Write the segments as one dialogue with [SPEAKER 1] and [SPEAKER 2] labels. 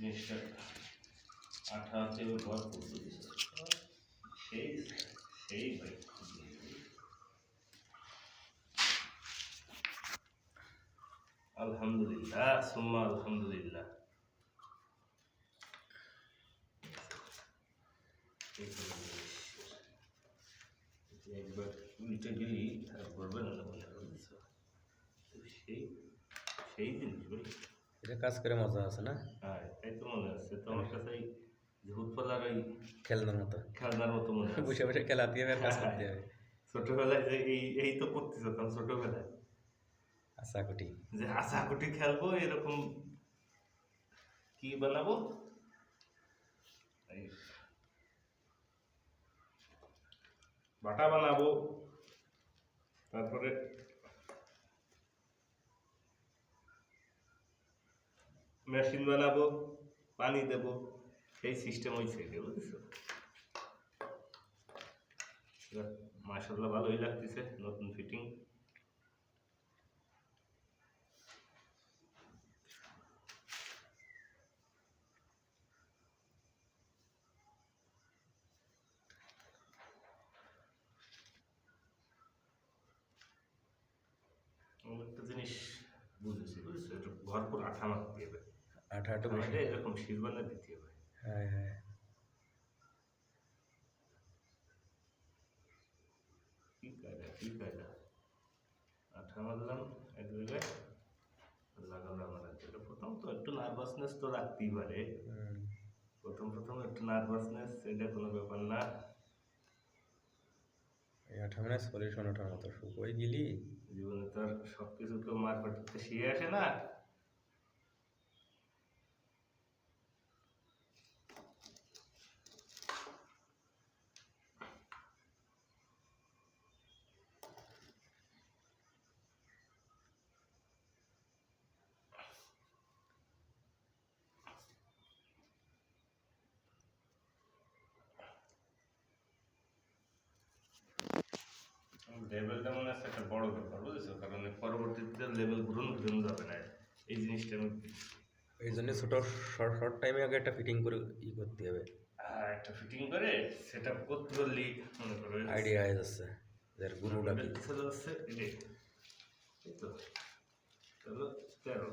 [SPEAKER 1] জিনিসটা আঠাতে ঘর করতে দিছে সেই সেই ভাই আলহামদুলিল্লাহ সুম্মা আলহামদুলিল্লাহ একবার উল্টে গেলি আর করবে সেই সেই জিনিস
[SPEAKER 2] এটা কাজ করে মজা আছে না?
[SPEAKER 1] হ্যাঁ তাই তো মনে আছে। তো আমার কাছে এই ঝুটপালার ওই
[SPEAKER 2] খেলনার মতো।
[SPEAKER 1] খেলনার মতো মনে
[SPEAKER 2] বসে বসে খেলাতে হবে আর কাজ করতে হবে।
[SPEAKER 1] ছোটবেলায় যে এই এই তো করতেছ তখন ছোটবেলায়।
[SPEAKER 2] আশা কুটি।
[SPEAKER 1] যে আশাকুটি খেলব এরকম কি বানাবো? বাটা বানাবো। তারপরে মেশিন বানাবো, পানি দেব সেই সিস্টেম হয়েছে বুঝছ? মাসাল্লাহ ভালোই লাগতেছে, নতুন ফিটিং একটা জিনিস বুঝেছি, বুঝেছ? এটা ভরপুর আঠা মাখতে হবে
[SPEAKER 2] আঠা আটা বেশি।
[SPEAKER 1] আমাদের এরকম শীত বানা দিতে হবে
[SPEAKER 2] হ্যাঁ হ্যাঁ।
[SPEAKER 1] কি কায়দা কি কায়দা? আঠা মারলাম এক জায়গায় লাগালাম প্রথম তো একটু নার্ভাসনেস তো রাখতেই পারে। প্রথম প্রথম একটু নার্ভাসনেস এটা কোনো ব্যাপার না।
[SPEAKER 2] এই আঠা মানে সলিউশন ওঠার মতো গেলি।
[SPEAKER 1] জীবনে তো আর সব কিছু তো মার পাঠিতে শিখে আসে না লেভেলটা মনে ব্যাপার বুঝেছ কারণ পরবর্তীতে লেভেল গ্রহণ গ্রহণ যাবে না। এই জিনিসটা আমি
[SPEAKER 2] এই জন্য ছোট শর্ট শর্ট টাইমে আগে একটা ফিটিং করে ই করতে হবে।
[SPEAKER 1] আহ, একটা ফিটিং করে সেট আপ করতে পারলি মনে করো
[SPEAKER 2] আইডিয়া হয়ে যাচ্ছে এর গুরুটা কি
[SPEAKER 1] চলে যাচ্ছে এটাই এই তো চলো তেরো।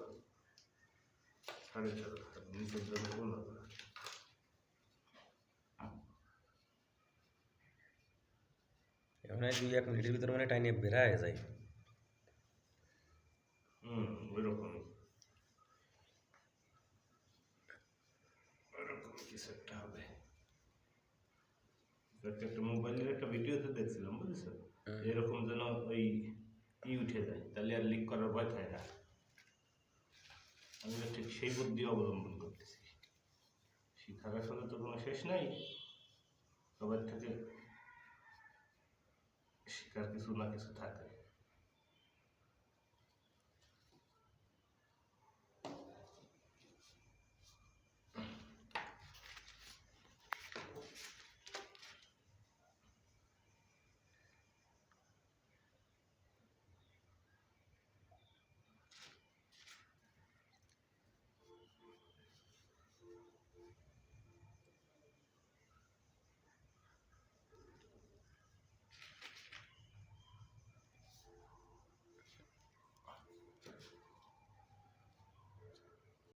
[SPEAKER 1] সাড়ে তেরো নিচের জন্য পনেরো
[SPEAKER 2] এখন দুই এক মিনিটের ভিতরে মানে টাইনে যায়।
[SPEAKER 1] হুম ওইরকমই ওইরকম কিছু একটা হবে। একটা একটা মোবাইলের একটা ভিডিওতে দেখছিলাম বুঝেছ? এরকম যেন ওই ই উঠে যায় তাহলে আর লিক করার ভয় থাকে না। আমি ঠিক সেই বুদ্ধি অবলম্বন করতেছি। শিক্ষার আসলে তো কোনো শেষ নাই। সবার থেকে শিকার কিছু না কিছু থাকে